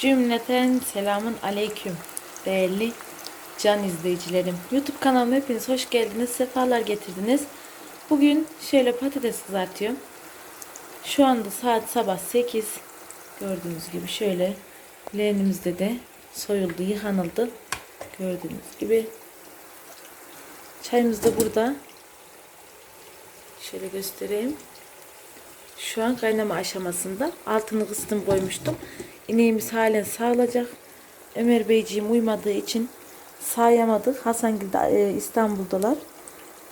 Cümleten selamun aleyküm değerli can izleyicilerim. YouTube kanalıma hepiniz hoş geldiniz, sefalar getirdiniz. Bugün şöyle patates kızartıyorum. Şu anda saat sabah 8. Gördüğünüz gibi şöyle leğenimizde de soyuldu, yıkanıldı. Gördüğünüz gibi. Çayımız da burada. Şöyle göstereyim. Şu an kaynama aşamasında. Altını kıstım koymuştum. İneğimiz halen sağlayacak. Ömer Beyciğim uymadığı için sağayamadık. Hasangil e, İstanbul'dalar.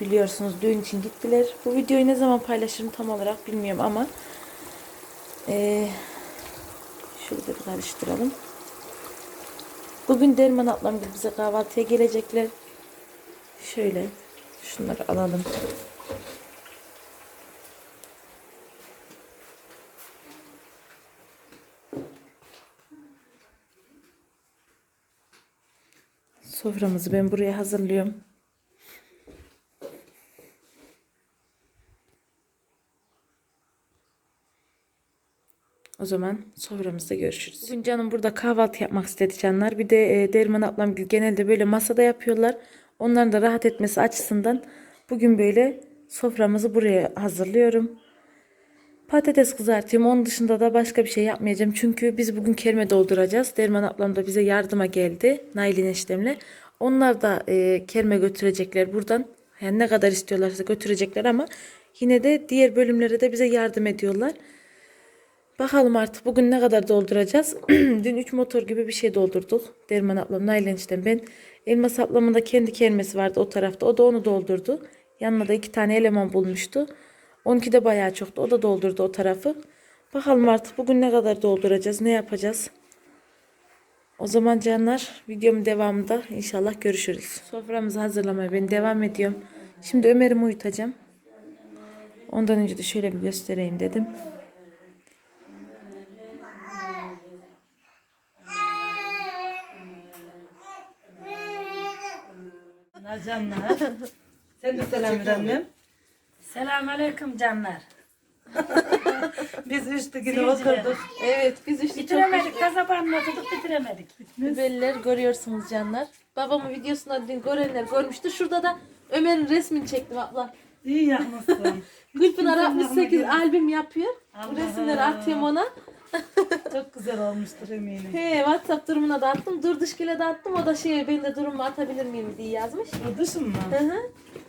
Biliyorsunuz düğün için gittiler. Bu videoyu ne zaman paylaşırım tam olarak bilmiyorum ama e, şurada bir karıştıralım. Bugün Derman ablam bize kahvaltıya gelecekler. Şöyle şunları alalım. Soframızı ben buraya hazırlıyorum. O zaman soframızda görüşürüz. Bugün canım burada kahvaltı yapmak istedi canlar. Bir de e, Derman ablam genelde böyle masada yapıyorlar. Onların da rahat etmesi açısından bugün böyle soframızı buraya hazırlıyorum. Patates kızartıyorum. Onun dışında da başka bir şey yapmayacağım. Çünkü biz bugün kerme dolduracağız. Derman ablam da bize yardıma geldi. Nail'in eşlemle. Onlar da e, kerme götürecekler buradan. Yani ne kadar istiyorlarsa götürecekler ama yine de diğer bölümlere de bize yardım ediyorlar. Bakalım artık bugün ne kadar dolduracağız. Dün 3 motor gibi bir şey doldurduk. Derman ablam, Nail eniştem ben. Elmas ablamın da kendi kermesi vardı o tarafta. O da onu doldurdu. Yanına da iki tane eleman bulmuştu. Onunki de bayağı çoktu. O da doldurdu o tarafı. Bakalım artık bugün ne kadar dolduracağız, ne yapacağız. O zaman canlar videomun devamında inşallah görüşürüz. Soframızı hazırlamaya ben devam ediyorum. Şimdi Ömer'imi uyutacağım. Ondan önce de şöyle bir göstereyim dedim. Canlar. Sen de selam ver annem. Selamünaleyküm canlar. Biz üçlü Seyirciler. oturduk. Evet biz işte çok Bitiremedik. Kasabanın oturduk bitiremedik. Biberler görüyorsunuz canlar. Babamın videosunda dün görenler görmüştü. Şurada da Ömer'in resmini çektim abla. İyi yapmışsın. Gülpınar Güzel 68 rahmet albüm yapıyor. Bu resimleri atıyorum ona. Çok güzel olmuştur eminim. He WhatsApp durumuna da attım. Dur dışkile de attım. O da şey ben de durumu atabilir miyim diye yazmış. Bu dışın mı? Hı hı.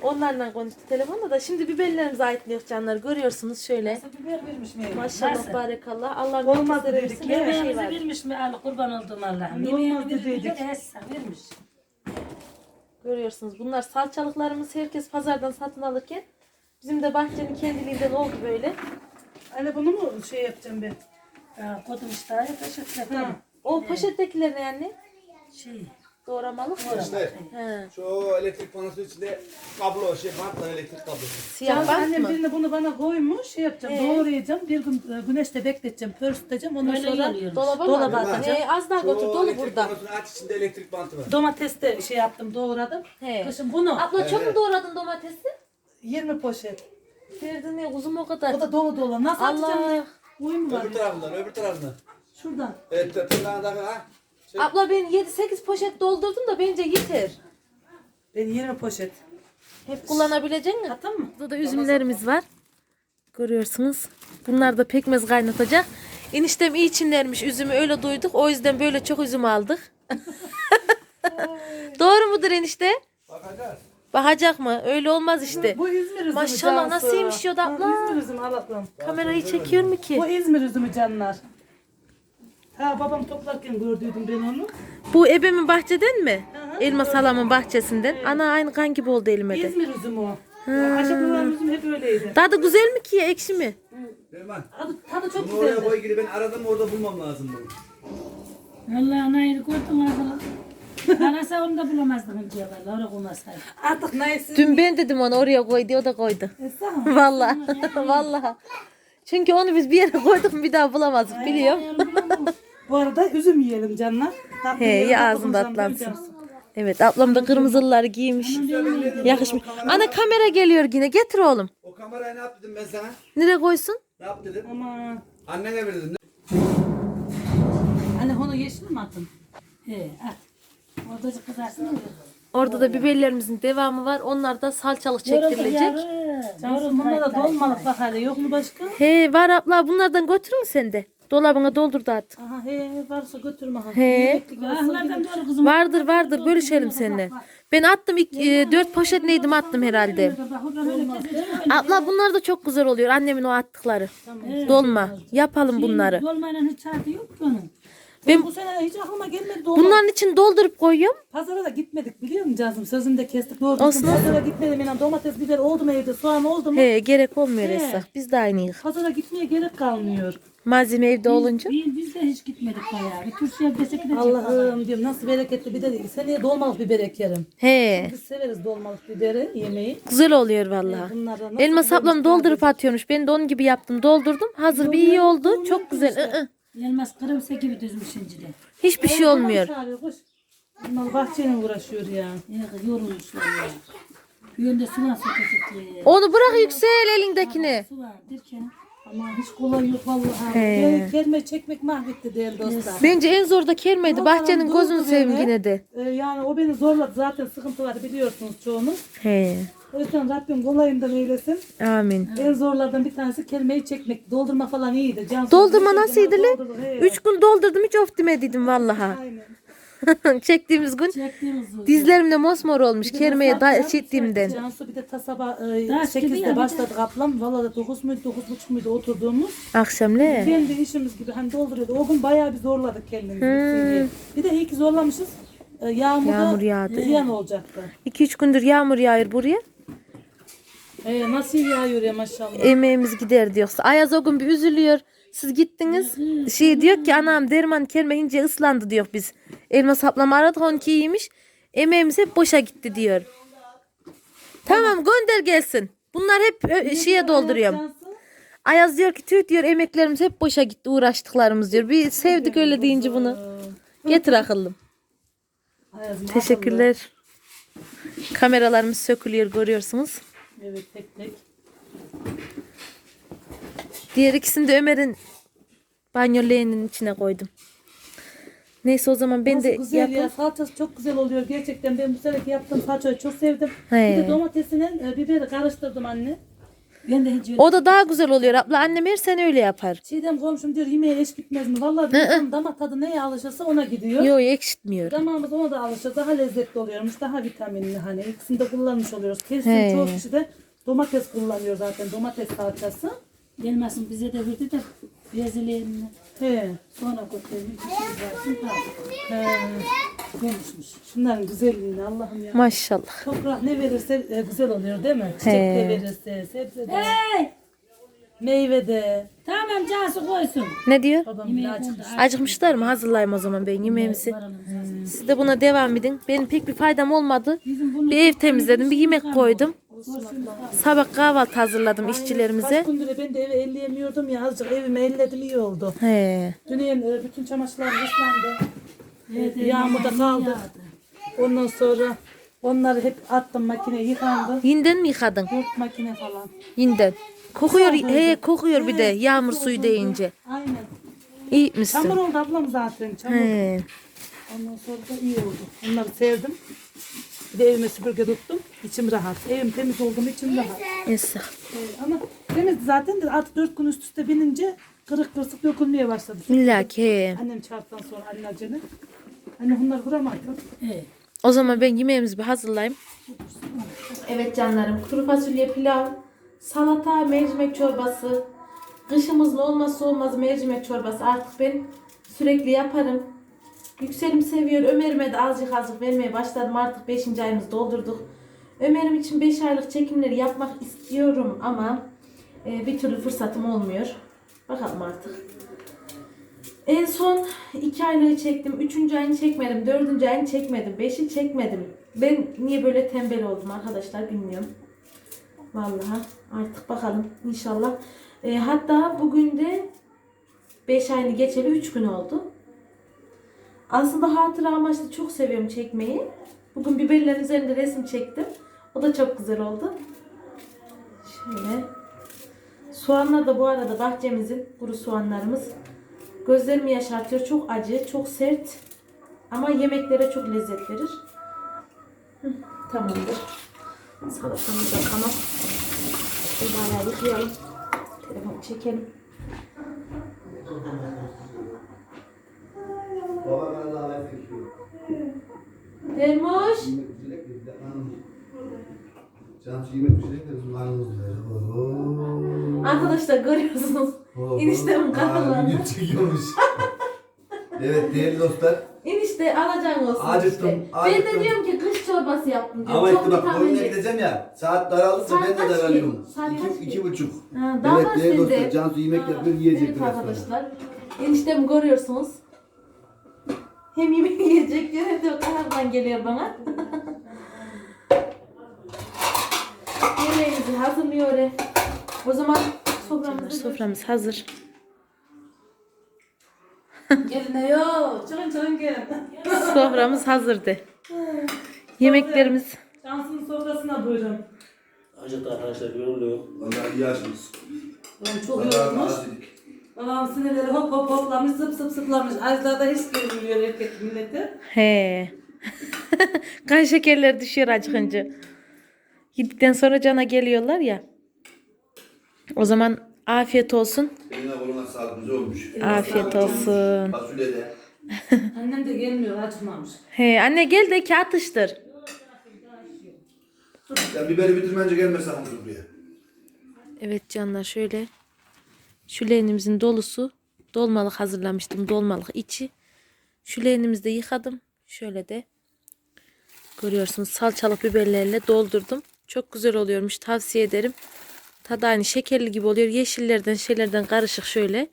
Onlarla konuştu telefonda da. Şimdi biberlerimize ayıtlıyor canlar. Görüyorsunuz şöyle. Nasıl biber vermiş miyim? Maşallah barekallah. Allah Olmaz dedik bir şey Yemeğimizi var. vermiş mi al kurban olduğum Allah'ım. Olmaz Yemeğimizi dediydik. vermiş. Essa vermiş. Görüyorsunuz. Bunlar salçalıklarımız herkes pazardan satın alırken bizim de bahçenin kendiliğinden oldu böyle. Anne bunu mu şey yapacağım ben? Ya kodum işte ya teşekkür ederim. O poşettekiler ne yani? Şey. Doğramalık mı? İşte He. şu elektrik panosu içinde kablo şey bantla elektrik kablosu. Siyah Can, bant annem mı? birine bunu bana koymuş. Şey yapacağım. Ee? Doğrayacağım. Bir gün e, güneşte bekleteceğim. Pörsüteceğim. Ondan Öyle sonra geliyoruz. Dolaba, Dolaba mı? atacağım. He, az daha Şu götür dolu elektrik burada. panosunu aç içinde elektrik bantı var. domates de şey yaptım. Doğradım. He. Kışın bunu Abla çok mu Evet. doğradın domatesi? 20 poşet. Verdin ya uzun o kadar. O da dolu dolu. Nasıl atacağım Allah. Uyum mu var? Öbür tarafından, öbür tarafından. Şuradan. Evet, tırnağında ha. Şey, Abla ben 7-8 poşet doldurdum da bence yeter. Ben 20 poşet. Hep kullanabilecek misin? Atın mı? Burada da üzümlerimiz var. Görüyorsunuz. Bunlar da pekmez kaynatacak. Eniştem iyi çinlermiş üzümü öyle duyduk. O yüzden böyle çok üzüm aldık. Doğru mudur enişte? bakacağız. Bakacak mı? Öyle olmaz işte. Bu İzmir üzümü Maşallah, Cansu. nasıl yemiş ya da abla? Ha, İzmir üzümü al ablam. Kamerayı çekiyor mu ki? Bu İzmir üzümü canlar. Ha babam toplarken gördüydüm ben onu. Bu ebemin bahçeden mi? hı. Elmas halamın bahçesinden. Ana aynı kan gibi oldu elime de. İzmir üzümü o. Ya, Ayşe babamın üzümü hep öyleydi. Tadı güzel mi ki ekşi mi? Derman. Tadı, tadı çok Bunu oraya güzeldi. koy gidi ben aradım orada bulmam lazım bunu. Allah anayı koydum ağzına. Arasa onu da bulamazdım diye valla oraya koymasaydı. Artık neyse. Dün ben dedim ona oraya koy diye o da koydu. Esra. Vallahi. Vallahi. Çünkü onu biz bir yere koyduk mu bir daha bulamazdık biliyorum. Bu arada üzüm yiyelim canlar. Tatlı He yiyelim, ya tatlı ağzında konuşalım, atlansın. duyacağız. Evet ablam da kırmızılıları giymiş. Yakışmış. Ana kamera geliyor yine getir oğlum. O kamerayı ne yap dedim ben sana? Nereye koysun? Ne yap dedim? Ama Annene ver dedim. anne onu ye- atın. He at. Orada kızarsın mı? Orada da biberlerimizin devamı var. Onlar da salçalık çektirilecek. Yavrum bunda da dolmalık bak hele yok mu başka? He var abla bunlardan götür mü sen de? Dolabına doldur da at. Aha he varsa götürme. He. Vardır vardır bölüşelim seninle. Ben attım ilk, e, dört poşet neydim attım herhalde. Abla bunlar da çok güzel oluyor annemin o attıkları. Dolma. Yapalım bunları. Dolmayla hiç tadı yok ki onun. Ben bu sene hiç aklıma gelmedi dolma. Bunların için doldurup koyuyorum. Pazara da gitmedik biliyor musun Cazım? Sözünü de kestik. Doğru Olsun. Pazara gitmedim. Yani domates, biber oldu mu evde? Soğan oldu mu? He gerek olmuyor He. Esra. Biz de aynıyız. Pazara gitmeye gerek kalmıyor. Malzeme evde olunca. Biz, biz de hiç gitmedik bayağı. Bir kürsüye desek de Allah'ım diyorum nasıl bereketli bir de seneye dolmalık biber ekerim. He. Biz severiz dolmalık biberi yemeği. Güzel oluyor vallahi. Bunlardan nasıl Elma biberimiz saplam var doldurup atıyormuş. Ben de onun gibi yaptım. Doldurdum. Hazır bir iyi oldu. Çok güzel. Iı. Elmas kırımsa gibi düzmüş incide. Hiçbir şey olmuyor. Bunlar bahçeyle uğraşıyor ya. Ya yorulmuşlar ya. Bir yönde su var ya. Onu bırak yüksel elindekini. Su var derken. Ama hiç kolay yok vallahi. He. Kelime çekmek mahvetti değerli dostlar. Bence en zor da. Bahçenin Vallahi gözünü durdu seveyim beni. yine de. Ee, yani o beni zorladı. Zaten sıkıntı var biliyorsunuz çoğunuz. He. O yüzden Rabbim kolayından eylesin. Amin. En zorlardan bir tanesi kelimeyi çekmek. Doldurma falan iyiydi. Can Doldurma doldurdu, he. Üç gün doldurdum hiç of demediydim vallaha. Aynen. Çektiğimiz gün Çektiğimiz su. dizlerimde mosmor olmuş. Kermeye da Saat- çektiğimden. Cansu bir de tasaba e, Ders gibi 8'de ya, bir de- başladık ablam. Valla da 9 muydu 9.30 muydu oturduğumuz. Akşamle. Kendi işimiz gibi hani dolduruyordu. O gün bayağı bir zorladık kendimizi. seviyeye. Bir de iyi ki zorlamışız. E, yağmur, Yağmur da yağdı. ziyan olacaktı. İki üç gündür yağmur yağıyor buraya. E, nasıl yağıyor ya maşallah. Emeğimiz gider diyorsa. Ayaz o gün bir üzülüyor. Siz gittiniz. Şey diyor ki anam derman kelmeyince ıslandı diyor biz. Elma saplama aradık onunki iyiymiş. Emeğimiz hep boşa gitti diyor. Tamam gönder gelsin. Bunlar hep ö- şeye dolduruyorum. Ayaz diyor ki tüh diyor emeklerimiz hep boşa gitti uğraştıklarımız diyor. Bir sevdik öyle deyince bunu. Getir akıllım. Teşekkürler. Kameralarımız sökülüyor görüyorsunuz. Evet tek tek. Diğer ikisini de Ömer'in banyo leğeninin içine koydum. Neyse o zaman ben Nasıl de güzel yapayım. ya salçası çok güzel oluyor gerçekten ben bu seneki yaptığım salçayı çok sevdim. He. Bir de domatesine e, biberi karıştırdım anne. Ben de hiç öyle. O da daha güzel oluyor abla. Annem her sene öyle yapar. Çiğdem komşum diyor yemeğe eş gitmez mi? Vallahi diyorum damak tadı neye alışırsa ona gidiyor. Yok ekşitmiyor. Damağımız ona da alışır. Daha lezzetli oluyormuş. Daha vitaminli hani. İkisini de kullanmış oluyoruz. Kesin He. çoğu kişi de domates kullanıyor zaten. Domates salçası. Elmasın bize de verdi de bezelerini He. sonra zaten He. konuşmuş. Şunların güzelliğini Allah'ım ya. Maşallah. Toprak ne verirse e, güzel oluyor değil mi? Çiçek de verirse, sebze de, Hey! meyve de. Tamam Cansu koysun. Ne diyor? Babam bile. Acıkmışlar mı? Hazırlayayım o zaman ben yemeğimizi. Siz de buna devam edin. Benim pek bir faydam olmadı. Bir ev temizledim, bir yemek koydum. Sabah kahvaltı hazırladım işçilerimize. Kaç gündür ben de eve elleyemiyordum ya. Azıcık evimi elledim iyi oldu. He. Dün e, bütün çamaşırlarım ıslandı. Yağmurda kaldı. Ondan sonra onları hep attım makineye yıkandı. Yinden mi yıkadın? Dört makine falan. Yinden. Kokuyor, he kokuyor bir de yağmur suyu deyince. Aynen. İyi Çamur misin? oldu ablam zaten. Çamur. He. Ondan sonra da iyi oldu. Onları sevdim. Bir de evime süpürge tuttum. İçim rahat. Evim temiz oldu mu içim rahat. Esra. Ee, ama temizdi zaten de artık dört gün üst üste binince kırık kırsık dökülmeye başladı. İlla ki. Annem çarptan sonra anne acele. Anne bunları kuramadı. Evet. O zaman ben yemeğimizi bir hazırlayayım. Evet canlarım. Kuru fasulye pilav, salata, mercimek çorbası. Kışımızın olmazsa olmaz mercimek çorbası. Artık ben sürekli yaparım. Yükselim seviyor. Ömer'ime de azıcık azıcık vermeye başladım. Artık 5. ayımızı doldurduk. Ömer'im için 5 aylık çekimleri yapmak istiyorum ama e, bir türlü fırsatım olmuyor. Bakalım artık. En son iki aylığı çektim. Üçüncü ayını çekmedim. Dördüncü ayını çekmedim. Beşi çekmedim. Ben niye böyle tembel oldum arkadaşlar bilmiyorum. Vallahi artık bakalım inşallah. E, hatta bugün de 5 ayını geçeli 3 gün oldu. Aslında hatıra amaçlı çok seviyorum çekmeyi. Bugün biberlerin üzerinde resim çektim. O da çok güzel oldu. Şöyle. Soğanlar da bu arada bahçemizin kuru soğanlarımız. Gözlerimi yaşartıyor. Çok acı, çok sert. Ama yemeklere çok lezzet verir. Hı, tamamdır. Salatamız da tamam. İbareyi yıkayalım. Telefonu çekelim. Baba bana davet ediyor. Dermoş. Yemek pişirek de bir de anam. Can şu yemek pişirek de bizim karnımız doyar. Oo. Arkadaşlar görüyorsunuz. Eniştemin Aa, karnı. Video çekiyormuş. evet değerli dostlar. Enişte alacağın olsun Acıktım, işte. Ben de acıktım. diyorum ki kış çorbası yaptım diyorum. Ama Çok işte bak vitaminli. oyuna gideceğim ya. Saat daralırsa Saat ben de kaç ki? daralıyorum. Saat kaç İki, ki? iki buçuk. Ha, daha evet değerli dostlar. Cansu yemek yapıyor yiyecek Evet biraz sonra. arkadaşlar. Eniştemi görüyorsunuz. Hem yemek yiyecek diyor hem de kahraman geliyor bana. Yemeğimizi hazırlıyor. O zaman soframız, soframız hazır. Geline yok. Çıkın çıkın gelin. Soframız hazırdı. Yemeklerimiz Şansın sofrasına buyurun. Acıktı arkadaşlar yoruluyor. Vallahi iyi açmış. Oğlum çok yorulmuş. Babam sinirleri hop hop hoplamış zıp zıp zıplamış. Ajlarda hiç görünmüyor erkek milleti. He. kan şekerleri düşüyor acıkınca. Yedikten sonra cana geliyorlar ya. O zaman afiyet olsun. Eline koluna sağlık güzel olmuş. Afiyet olsun. Fasulye de. Annem de gelmiyor acıkmamış. He anne gel de iki atıştır. Sen biberi bitirmence gelme sakın buraya. Evet canlar şöyle. Şu dolusu. Dolmalık hazırlamıştım. Dolmalık içi. Şu leğenimizi de yıkadım. Şöyle de görüyorsunuz salçalı biberlerle doldurdum. Çok güzel oluyormuş. Tavsiye ederim. Tadı aynı şekerli gibi oluyor. Yeşillerden şeylerden karışık şöyle.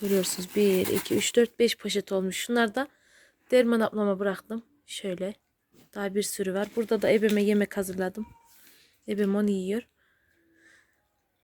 Görüyorsunuz 1, 2, 3, 4, 5 poşet olmuş. Şunlar da Derman ablama bıraktım. Şöyle. Daha bir sürü var. Burada da ebeme yemek hazırladım. Ebem onu yiyor.